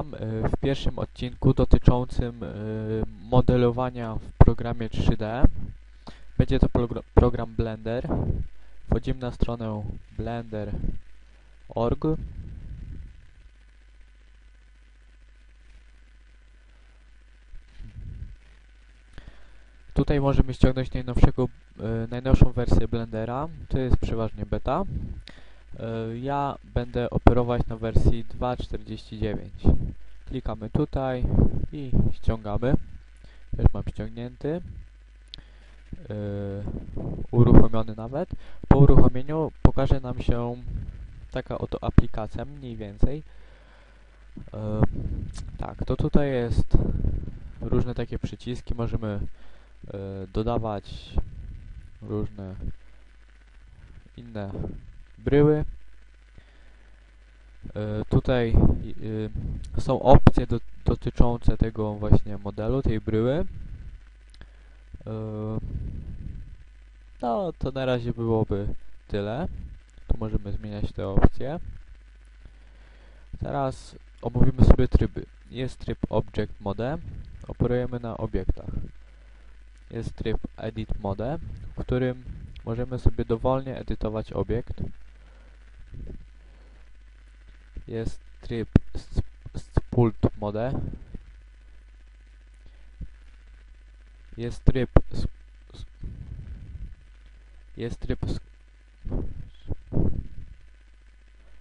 e, w pierwszym odcinku dotyczącym e, modelowania w programie 3D. Będzie to progr- program Blender. Wchodzimy na stronę blender.org. Tutaj możemy ściągnąć najnowszego, e, najnowszą wersję Blendera. To jest przeważnie beta. E, Ja będę operować na wersji 2.49. Klikamy tutaj i ściągamy. Już mam ściągnięty. E, Uruchomiony nawet. Po uruchomieniu pokaże nam się taka oto aplikacja, mniej więcej. E, Tak, to tutaj jest różne takie przyciski. Możemy dodawać różne inne bryły. E, Tutaj y, są opcje do, dotyczące tego właśnie modelu, tej bryły. E, No, to na razie byłoby tyle. Tu możemy zmieniać te opcje. Teraz omówimy sobie tryby. Jest tryb Object Mode. Operujemy na obiektach. Jest tryb Edit Mode, w którym możemy sobie dowolnie edytować obiekt. Jest tryb sp- Spult Mode. Jest tryb jest tryb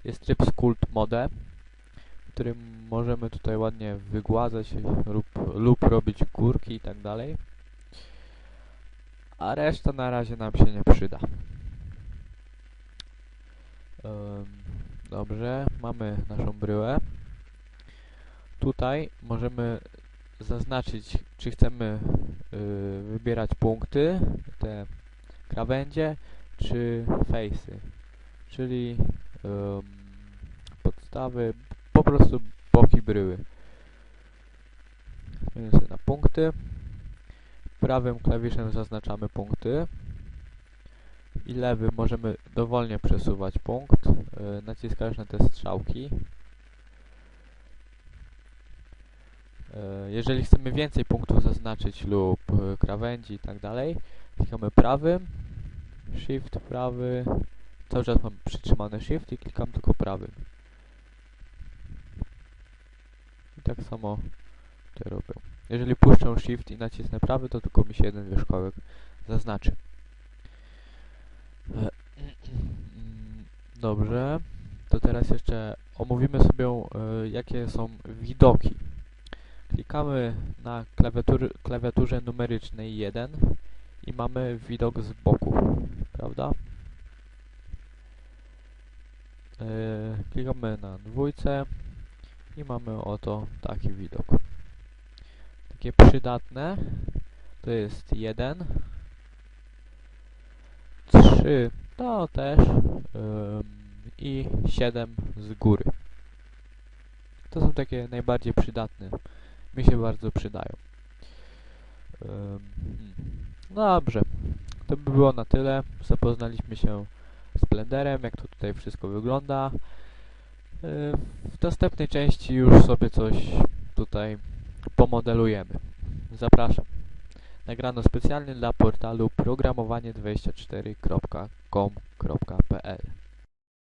jest tryb Sculpt Mode, którym możemy tutaj ładnie wygładzać lub, lub robić górki i tak dalej. A reszta na razie nam się nie przyda. Dobrze, mamy naszą bryłę. Tutaj możemy zaznaczyć, czy chcemy y, wybierać punkty, te krawędzie, czy face'y, czyli podstawy, po prostu boki bryły. Zmienię sobie na punkty. Prawym klawiszem zaznaczamy punkty i lewym możemy dowolnie przesuwać punkt, yy, naciskając na te strzałki. Yy, jeżeli chcemy więcej punktów zaznaczyć lub yy, krawędzi i tak dalej, klikamy prawym, shift prawy, cały czas mam przytrzymany shift i klikam tylko prawym. I tak samo to robię. Jeżeli puszczę shift i nacisnę prawy, to tylko mi się jeden wierzchołek zaznaczy. Dobrze, to teraz jeszcze omówimy sobie, e, jakie są widoki. Klikamy na klawiatur klawiaturze numerycznej 1 i mamy widok z boku, prawda? E, klikamy na dwójce i mamy oto taki widok. Takie przydatne to jest 1 3 to też i 7 z góry. To są takie najbardziej przydatne. Mi się bardzo przydają. Ym, hmm. Dobrze. To by było na tyle. Zapoznaliśmy się z Blenderem, jak to tutaj wszystko wygląda. W następnej części już sobie coś tutaj pomodelujemy. Zapraszam. Nagrano specjalnie dla portalu programowanie24.com.pl